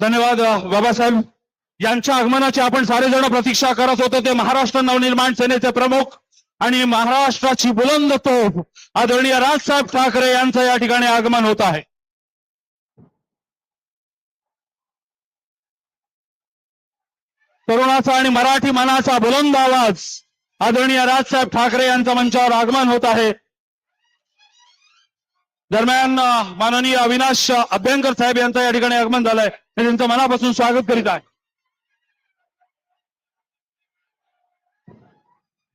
धन्यवाद बाबासाहेब. यांच्या आगमनाची आपण सारेजण प्रतीक्षा करत होतो. ते महाराष्ट्र नवनिर्माण सेनेचे प्रमुख आणि महाराष्ट्राची बुलंद तोफ आदरणीय राजसाहेब ठाकरे यांचं या ठिकाणी आगमन होत आहे. तरुणाचा आणि मराठी मनाचा बुलंद आवाज आदरणीय राजसाहेब ठाकरे यांचं मंचावर आगमन होत आहे. दरम्यान माननीय अविनाश अभ्यंकर साहेब यांचं या ठिकाणी आगमन झालंय. मी त्यांचं मनापासून स्वागत करीत आहे.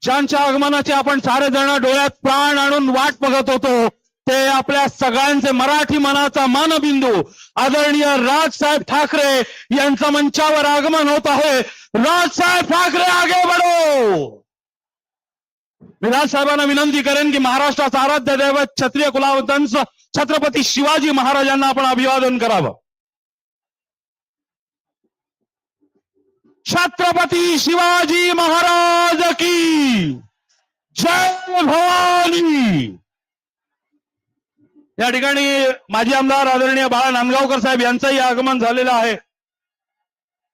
ज्यांच्या आगमनाचे आपण सारे जण डोळ्यात प्राण आणून वाट बघत होतो ते आपल्या सगळ्यांचे मराठी मनाचा मानबिंदू आदरणीय राजसाहेब ठाकरे यांचं मंचावर आगमन होत आहे. राजसाहेब ठाकरे आगे बढो! मी राजसाहेबांना विनंती करेन की महाराष्ट्राचा आराध्य दैवत क्षत्रिय कुलावतंस छत्रपती शिवाजी महाराजांना आपण अभिवादन करावं. छत्रपती शिवाजी महाराज की जय भवानी. या ठिकाणी माजी आमदार आदरणीय बाळा नांदगावकर साहेब यांचंही आगमन झालेलं आहे.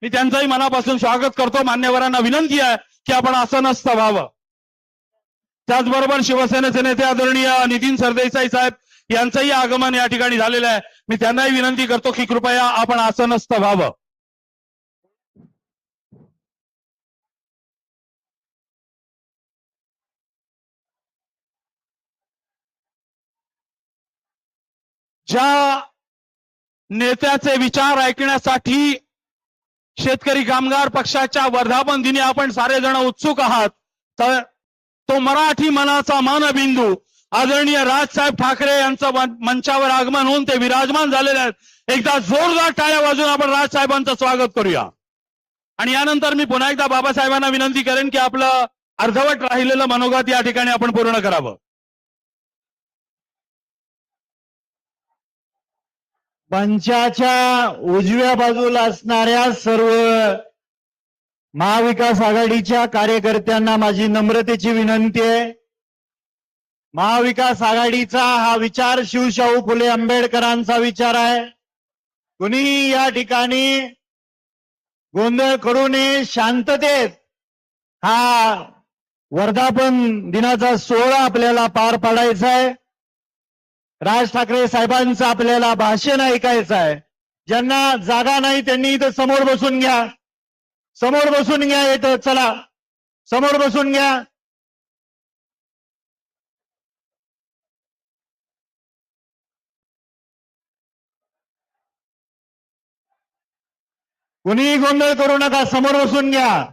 मी त्यांचंही मनापासून स्वागत करतो. मान्यवरांना विनंती आहे की आपण असं नसतं व्हावं. त्याचबरोबर शिवसेनेचे नेते आदरणीय नितीन सरदेसाई साहेब यांचंही आगमन या ठिकाणी झालेलं आहे. मी त्यांनाही विनंती करतो की कृपया आपण असं नसतं व्हावं. ज्या नेत्याचे विचार ऐकण्यासाठी शेतकरी कामगार पक्षाच्या वर्धापन दिनी आपण सारे जण उत्सुक आहात तर तो मराठी मनाचा मानबिंदू. आदरणीय राजसाहेब ठाकरे यांचं मंचावर आगमन होऊन ते विराजमान झालेले आहेत. एकदा जोरदार टाळ्या वाजून आपण राजसाहेबांचं स्वागत करूया. आणि यानंतर मी पुन्हा एकदा बाबासाहेबांना विनंती करेन की आपलं अर्धवट राहिलेलं मनोगत या ठिकाणी आपण पूर्ण करावं. मंचाच्या उजव्या बाजूला असणाऱ्या सर्व महाविकास आघाडीच्या कार्यकर्त्यांना माझी नम्रतेची विनंती आहे. महाविकास आघाडीचा हा विचार शिवशाहू फुले आंबेडकरांचा विचार आहे. कुणी या ठिकाणी गोंधळ करू नये शांततेत हा वर्धापन दिनाचा सोहळा आपल्याला पार पाडायचा आहे. राज ठाकरे साहेबांचं आपल्याला भाषण ऐकायचं आहे. ज्यांना जागा नाही त्यांनी इथं समोर बसून घ्या. समोर बसून घ्या येतं चला. समोर बसून घ्या. कुणीही गोंधळ करू नका समोर बसून घ्या.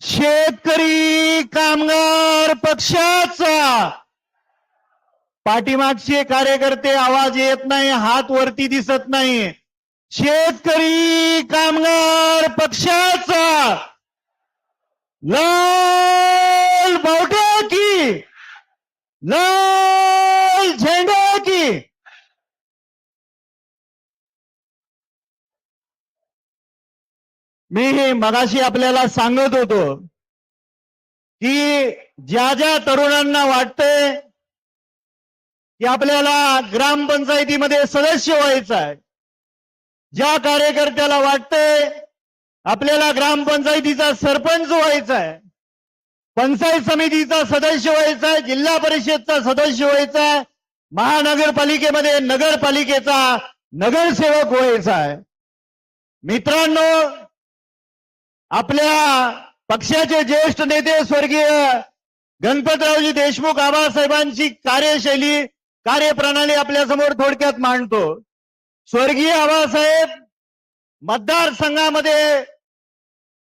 शेतकरी कामगार पक्षाचा. पाठीमागचे कार्यकर्ते आवाज येत नाही हात वरती दिसत नाही. शेतकरी कामगार पक्षाचा लाल बावट्या की लाल झेंडा की. मी मगाशी आपल्याला सांगत होतो की ज्या ज्या तरुणांना वाटतंय की आपल्याला ग्रामपंचायतीमध्ये सदस्य व्हायचं आहे ज्या कार्यकर्त्याला वाटतंय आपल्याला ग्रामपंचायतीचा सरपंच व्हायचा आहे पंचायत समितीचा सदस्य व्हायचा आहे जिल्हा परिषदचा सदस्य व्हायचा आहे महानगरपालिकेमध्ये नगरपालिकेचा नगरसेवक व्हायचा आहे मित्रांनो आपल्या पक्षाचे ज्येष्ठ नेते स्वर्गीय गणपतरावजी देशमुख आबासाहेबांची कार्यशैली कार्यप्रणाली आपल्यासमोर थोडक्यात मांडतो. स्वर्गीय आबासाहेब मतदारसंघामध्ये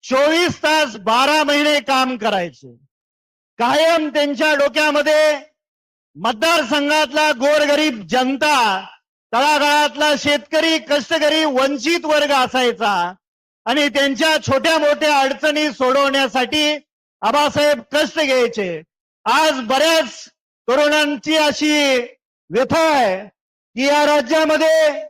चोवीस तास बारा महिने काम करायचे. कायम त्यांच्या डोक्यामध्ये मतदारसंघातला गोरगरीब जनता तळागाळातला शेतकरी कष्टकरी वंचित वर्ग असायचा आणि त्यांच्या छोट्या मोठ्या अडचणी सोडवण्यासाठी आबासाहेब कष्ट घ्यायचे. आज बऱ्याच तरुणांची अशी व्यथा आहे की या राज्यामध्ये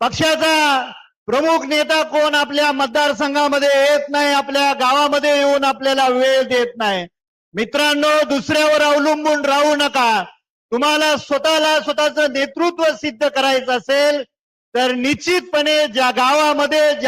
पक्षाचा प्रमुख नेता कोण आपल्या मतदारसंघामध्ये येत नाही आपल्या गावामध्ये येऊन आपल्याला वेळ देत नाही. मित्रांनो दुसऱ्यावर अवलंबून राहू नका. तुम्हाला स्वतःला स्वतःचं नेतृत्व सिद्ध करायचं असेल तर निश्चितपणे ज्या गावामध्ये ज्या